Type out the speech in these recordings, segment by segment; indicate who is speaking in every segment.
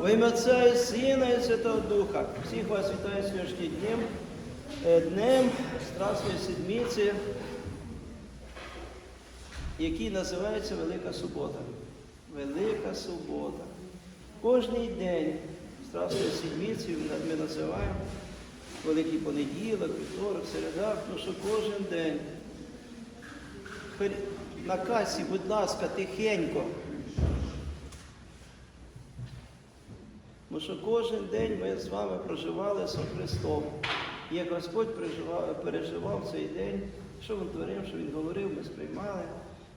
Speaker 1: Во ім'я Отця і Сина і Святого Духа. Всіх вас вітаю сьогоднішнім днем, е, днем Страсної Седмиці, який називається Велика Субота. Велика Субота. Кожний день Страсної Седмиці ми називаємо Великий понеділок, вівторок, середа, тому що кожен день. На касі, будь ласка, тихенько. Тому що кожен день ми з вами проживали з Христом. І як Господь переживав, переживав цей день, що Він творив, що Він говорив, ми сприймали.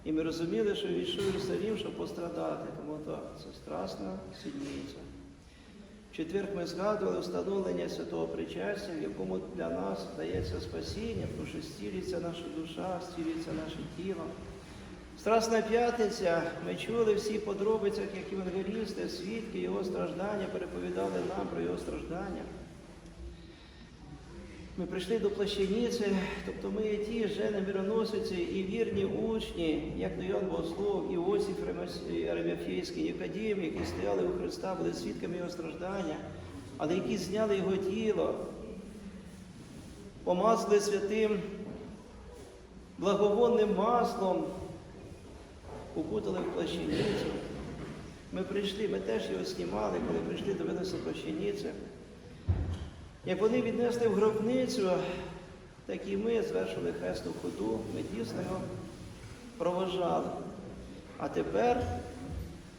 Speaker 1: І ми розуміли, що він йшов в Єрусалим, щоб пострадати. Тому то це страсна сідниця. В четвер ми згадували встановлення святого причастя, в якому для нас дається спасіння, тому що стілиться наша душа, стілиться наше тіло. Страсна п'ятниця, ми чули всі подробиці, як євангелісти, свідки його страждання, переповідали нам про його страждання. Ми прийшли до плащаниці, тобто ми є ті жени мироносиці і вірні учні, як то Йоанн Богослов, Іосиф Араміфійський, Нікодім, які стояли у Христа, були свідками його страждання, але які зняли його тіло, помазали святим благовонним маслом, укутали в плащаницю. Ми прийшли, ми теж його знімали, коли прийшли, дивилися плащаниці. Як вони віднесли в гробницю, так і ми звершили хресну ходу, ми дійсно його проважали. А тепер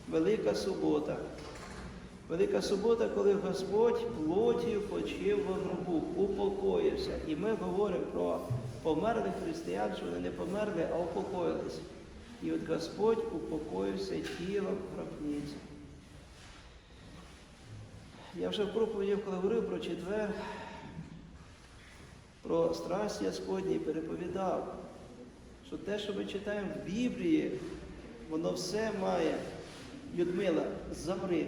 Speaker 1: Велика Субота. Велика Субота, коли Господь плотію почив в гробу, упокоївся. І ми говоримо про померлих християн, що вони не померли, а упокоїлися. І от Господь упокоївся тілом гробниці. Я вже в проповіді, коли говорив про четвер, про страсть Господні, переповідав, що те, що ми читаємо в Біблії, воно все має, Людмила, замри.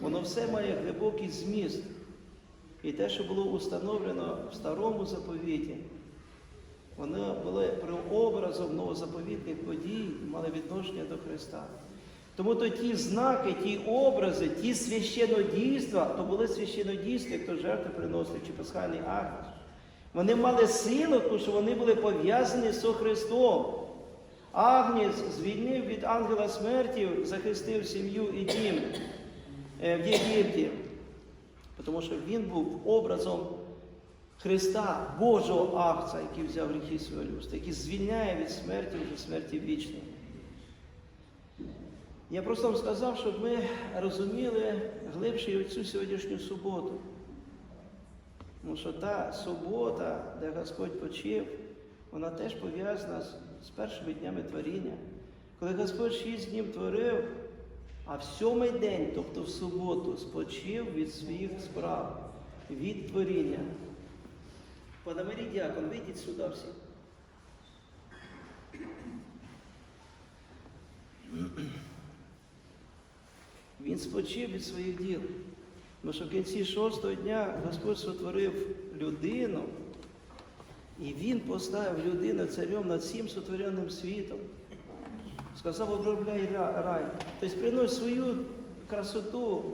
Speaker 1: Воно все має глибокий зміст. І те, що було установлено в старому заповіті, воно було прообразом новозаповітних подій мали відношення до Христа. Тому то ті знаки, ті образи, ті священодійства, то були священодійства, як то жертви приносили, чи пасхальний акт. Вони мали силу, тому що вони були пов'язані з Христом. Агнець звільнив від ангела смерті, захистив сім'ю і дім е, в Єгипті, тому що він був образом Христа, Божого Агця, який взяв гріхи свого людства, який звільняє від смерті вже смерті вічної. Я просто вам сказав, щоб ми розуміли глибше цю сьогоднішню суботу. Тому що та субота, де Господь почив, вона теж пов'язана з першими днями творіння. Коли Господь шість днів творив, а в сьомий день, тобто в суботу, спочив від своїх справ, від творіння. Пане Марій вийдіть сюди всі. Він спочив від своїх діл. Тому що в кінці шостого дня Господь сотворив людину, і Він поставив людину царем над всім сотвореним світом. Сказав, обробляй рай. Тобто принось свою красоту,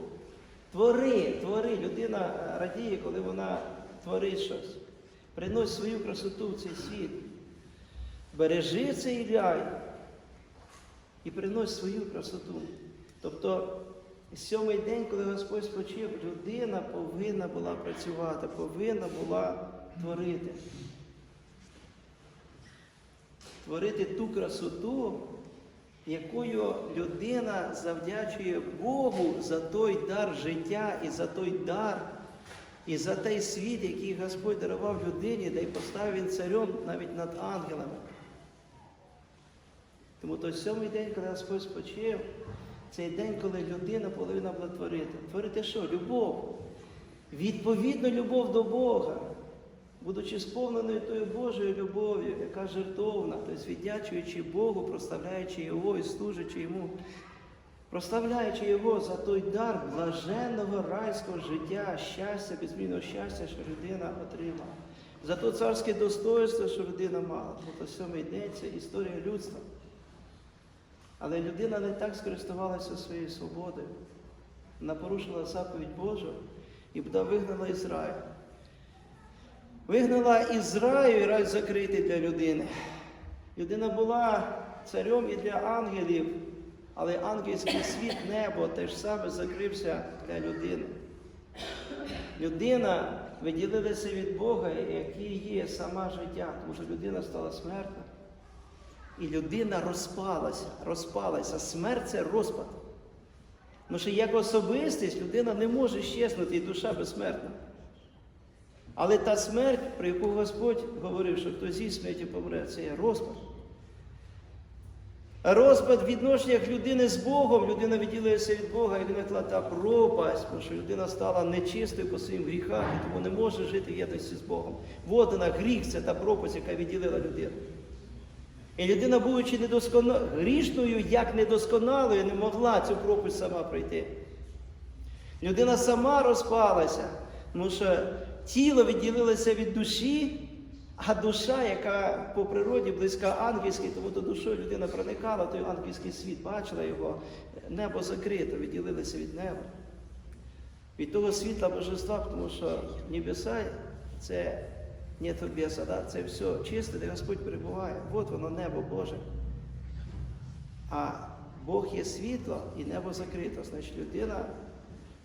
Speaker 1: твори, твори. Людина радіє, коли вона творить щось. Принось свою красоту в цей світ. Бережи цей рай і принось свою красоту. Тобто сьомий день, коли Господь спочив, людина повинна була працювати, повинна була творити. Творити ту красоту, якою людина завдячує Богу за той дар життя і за той дар, і за той світ, який Господь дарував людині, де й поставив він царем навіть над ангелами. Тому той сьомий день, коли Господь спочив, цей день, коли людина повинна була творити. Творити що? Любов. Відповідно, любов до Бога, будучи сповненою тою Божою любов'ю, яка жертовна, тобто віддячуючи Богу, проставляючи Його і служачи Йому, проставляючи Його за той дар блаженного райського життя, щастя, безмінного щастя, що людина отримала. За то царське достоинство, що людина мала. Бо то сьомий день історія людства. Але людина не так скористувалася своєю свободою. Вона порушила заповідь Божу і була вигнала із раю. Вигнала із раю і рай закритий для людини. Людина була царем і для ангелів, але ангельський світ, небо теж саме закрився для людини. Людина виділилася від Бога, який є сама життя, тому що людина стала смертна. І людина розпалася, розпалася. Смерть це розпад. Тому що як особистість людина не може щезнути, і душа безсмертна. Але та смерть, про яку Господь говорив, що хто зі смерті помре, це є розпад. Розпад в відношеннях людини з Богом, людина відділилася від Бога, і виникла та пропасть, тому що людина стала нечистою по своїм гріхах і тому не може жити в єдності з Богом. Вот вона, гріх це та пропасть, яка відділила людину. І людина, будучи недоскона... грішною, як недосконалою, не могла цю пропасть сама пройти. Людина сама розпалася, тому що тіло відділилося від душі, а душа, яка по природі близька ангельській, тому до душою людина проникала той ангельський світ, бачила його, небо закрито, відділилося від неба. Від того світла божества, тому що небеса це не тобеса, да? це все чисте, де Господь перебуває. От воно небо Боже. А Бог є світло і небо закрито. Значить, людина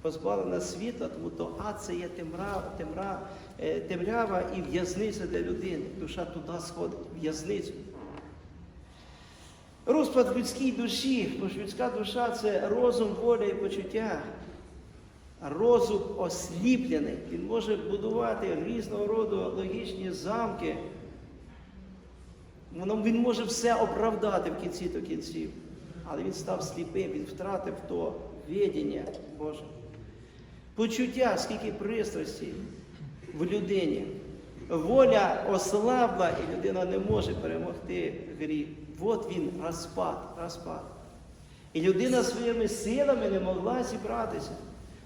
Speaker 1: позбавлена світла, тому то ад це є темра, темра, е, темрява і в'язниця для людини. Душа туди сходить, в'язницю. Розпад людській душі, бо ж людська душа це розум, воля і почуття. Розум осліплений, він може будувати різного роду логічні замки. Він може все оправдати в кінці до кінців. Але він став сліпим, він втратив то відіння Боже. Почуття, скільки пристрасті в людині. Воля ослабла, і людина не може перемогти гріх. От він розпад, розпад. І людина своїми силами не могла зібратися.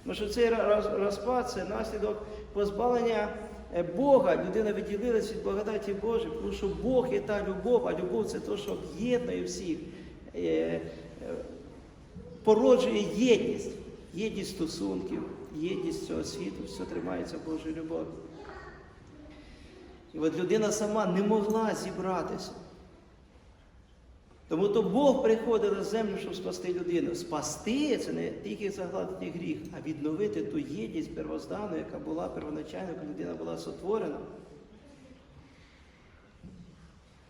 Speaker 1: Тому що цей розпад це наслідок позбавлення е, Бога. Людина відділилася від благодаті Божої, тому що Бог є та любов, а любов це те, що об'єднує всіх, е, е, породжує єдність, єдність стосунків, єдність цього світу, все тримається Божою любов'ю. І от людина сама не могла зібратися. Тому то Бог приходить на землю, щоб спасти людину. Спасти це не тільки загладити гріх, а відновити ту єдність первоздану, яка була первоначально, коли людина була сотворена.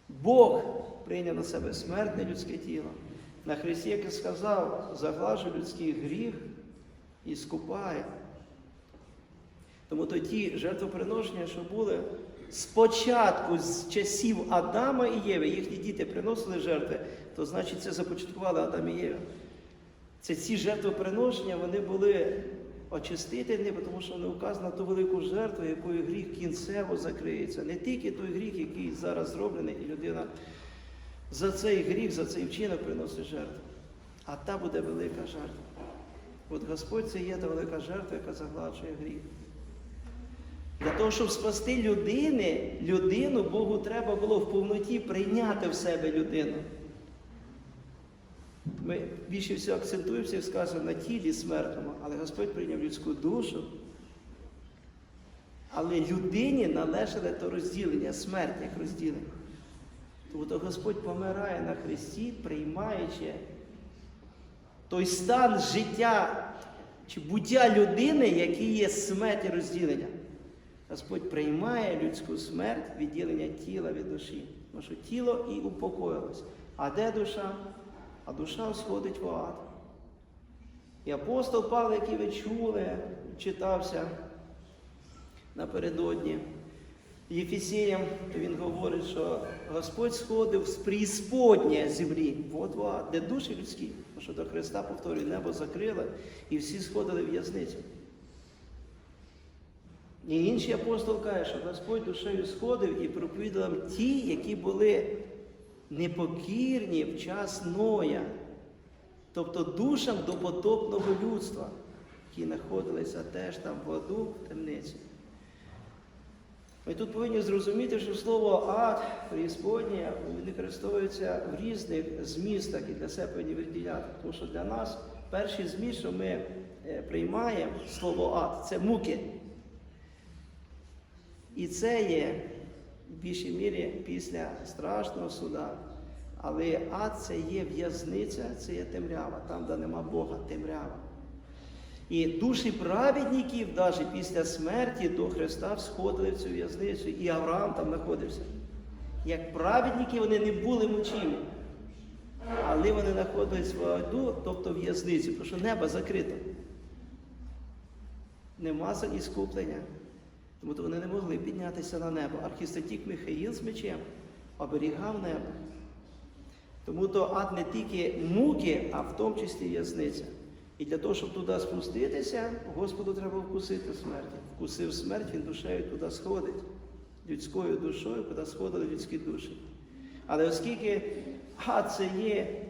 Speaker 1: Бог прийняв на себе смертне людське тіло. На Христі, як і сказав, заглажу людський гріх і скупає. Тому то ті жертвоприношення, що були спочатку з часів Адама і Єви, їхні діти приносили жертви, то значить це започаткували Адам і Єва. Це ці жертвоприношення, вони були очистительні, тому що не указано ту велику жертву, якою гріх кінцево закриється. Не тільки той гріх, який зараз зроблений, і людина за цей гріх, за цей вчинок приносить жертву. А та буде велика жертва. От Господь це є та велика жертва, яка загладжує гріх. Для того, щоб спасти людини, людину Богу треба було в повноті прийняти в себе людину. Ми більше всього акцентуємося, і скажемо, на тілі смертному, але Господь прийняв людську душу. Але людині належало то розділення, смерть як розділення. Тому Господь помирає на Христі, приймаючи той стан життя чи буття людини, який є смерть і розділення. Господь приймає людську смерть, відділення тіла від душі. Тому що тіло і упокоїлось. А де душа? А душа сходить в ад. І апостол Павло, який ви чули, читався напередодні Єфесіям, то він говорить, що Господь сходив з преісподня землі, от в де душі людські, тому що до Христа, повторюю, небо закрило, і всі сходили в в'язницю. І інший апостол каже, що Господь душею сходив і проповідав ті, які були непокірні в час Ноя, тобто душам допотопного людства, які знаходилися теж там в аду, в темниці. Ми тут повинні зрозуміти, що слово ад, преісподня, використовується в різних змістах і для себе повинні виділяти. Тому що для нас перший зміст, що ми е, приймаємо слово ад, це муки. І це є в більшій мірі після страшного суда. Але ад це є в'язниця, це є темрява, там, де нема Бога, темрява. І душі праведників, навіть після смерті до Христа сходили в цю в'язницю, і Авраам там знаходився. Як праведники вони не були мучими, але вони знаходились в аду, тобто в в'язниці, тому що небо закрито. Нема іскуплення. Тому то вони не могли піднятися на небо. Архістатік Михаїл з мечем оберігав небо. Тому то ад не тільки муки, а в тому числі в'язниця. І для того, щоб туди спуститися, Господу треба вкусити смерті. Вкусив смерть, він душею туди сходить. Людською душою, куди сходили людські душі. Але оскільки ад це є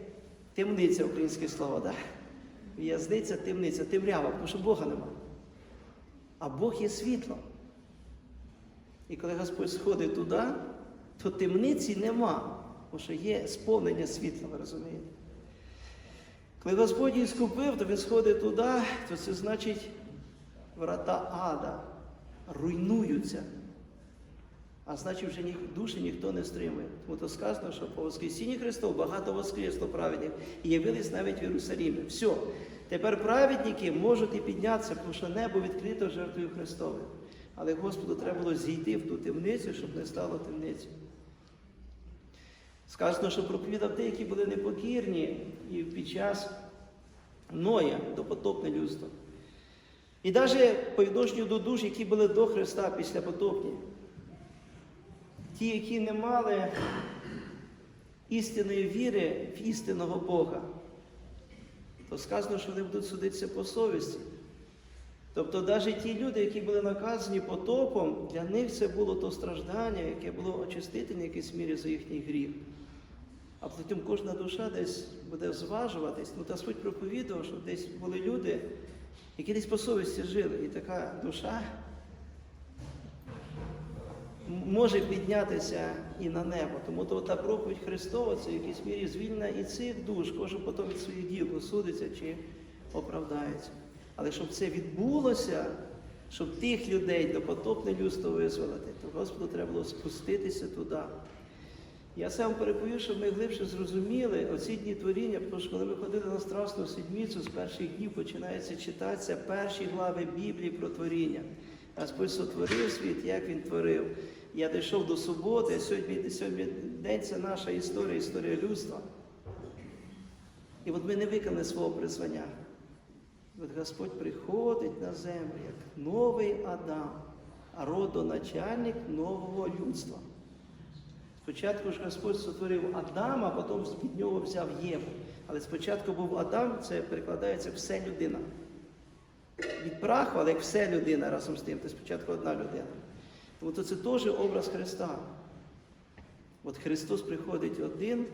Speaker 1: темниця, українське слово, да? в'язниця, темниця, темрява, тому що Бога нема. А Бог є світло. І коли Господь сходить туди, то темниці нема, тому що є сповнення світла, ви розумієте? Коли Господь її скупив, то він сходить туди, то це значить врата ада руйнуються. А значить, вже душі ніхто не стримує. Тому то сказано, що по Воскресінні Христов багато воскресло праведних і явились навіть в Єрусалімі. Все. Тепер праведники можуть і піднятися, тому що небо відкрито жертвою Христовою. Але Господу треба було зійти в ту темницю, щоб не стало темницею. Сказано, що проповідав те, які були непокірні і під час Ноя допотопне людство. І навіть по відношенню до душ, які були до Христа після потопні. Ті, які не мали істинної віри в істинного Бога, то сказано, що вони будуть судитися по совісті. Тобто, навіть ті люди, які були наказані потопом, для них це було то страждання, яке було очистити в якійсь мірі за їхній гріх. А потім кожна душа десь буде зважуватись. Ну, та суть проповідував, що десь були люди, які десь по совісті жили. І така душа може піднятися і на небо. Тому то та проповідь Христова це в якійсь мірі звільнена і цих душ, кожен потім від своїх діл осудиться чи оправдається. Але щоб це відбулося, щоб тих людей до потопне людство визволити, то Господу треба було спуститися туди. Я сам переповів, щоб ми глибше зрозуміли оці дні творіння, тому що коли ми ходили на Страсну Седмицю, з перших днів починається читатися перші глави Біблії про творіння. Господь сотворив світ, як він творив. Я дійшов до суботи, сьогодні, сьогодні день це наша історія, історія людства. І от ми не виконали свого призвання. От Господь приходить на землю як новий Адам, родоначальник нового людства. Спочатку ж Господь сотворив Адама, а потім від нього взяв Єву. Але спочатку був Адам, це перекладається все людина. Від праху, але як все людина разом з тим, то спочатку одна людина. Тому то це теж образ Христа. От Христос приходить один,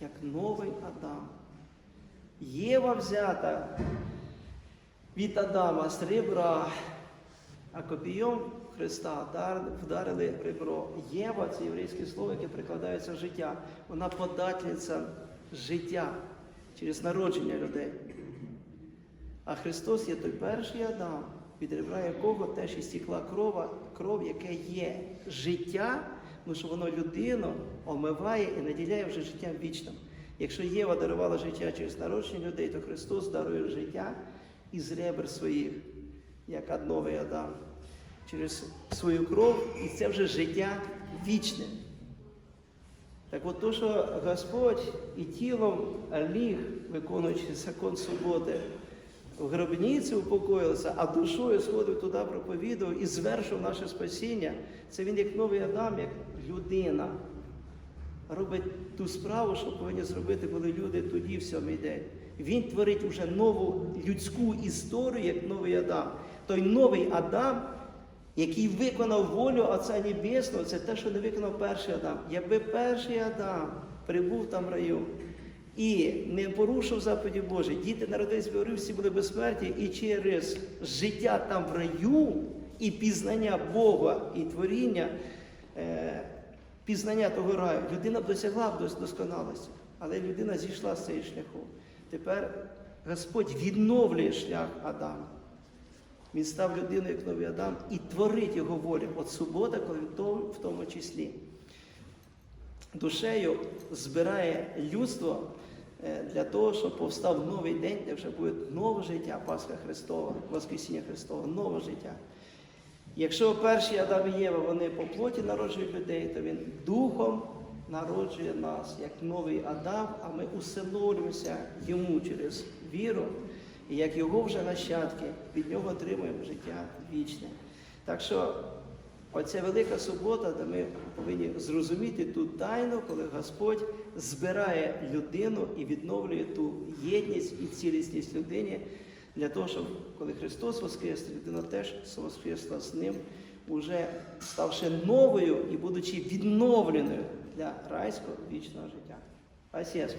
Speaker 1: як новий Адам. Єва взята від Адама з а копійом Христа вдарили ребро. Єва це єврейське слово, яке прикладається життя. Вона податниця життя через народження людей. А Христос є той перший Адам, від ребра якого теж і крова, кров, яке є життя, тому що воно людину омиває і наділяє вже життям вічним. Якщо Єва дарувала життя через народження людей, то Христос дарує життя із ребер своїх, як новий Адам, через свою кров, і це вже життя вічне. Так от то, що Господь і тілом ліг, виконуючи закон суботи, в гробниці упокоївся, а душою сходив туди, проповідував і звершив наше спасіння. Це він як новий Адам, як людина. Робить ту справу, що повинні зробити були люди тоді, в сьомий день. Він творить вже нову людську історію, як новий Адам. Той новий Адам, який виконав волю Отця Небесного, це те, що не виконав перший Адам. Якби перший Адам прибув там в раю і не порушив заповіді Божі, діти народились в раю, всі були безсмертні, і через життя там в раю і пізнання Бога і творіння, е, пізнання того раю, людина б досягла досконалості, але людина зійшла з цієї шляху. Тепер Господь відновлює шлях Адама. Він став людиною, як новий Адам, і творить його волю. От субота, коли в тому- числі душею збирає людство е, для того, щоб повстав новий день, де вже буде нове життя, Пасха Христова, Воскресіння Христова, нове життя. Якщо перші Адам і Єва вони по плоті народжують людей, то він духом народжує нас як новий Адам, а ми усиновлюємося йому через віру, і як його вже нащадки, від нього отримуємо життя вічне. Так що оця велика субота, де ми повинні зрозуміти ту тайну, коли Господь збирає людину і відновлює ту єдність і цілісність людині для того, щоб коли Христос воскрес, людина теж воскресла з ним, уже ставши новою і будучи відновленою для райського вічного життя. Спасибо.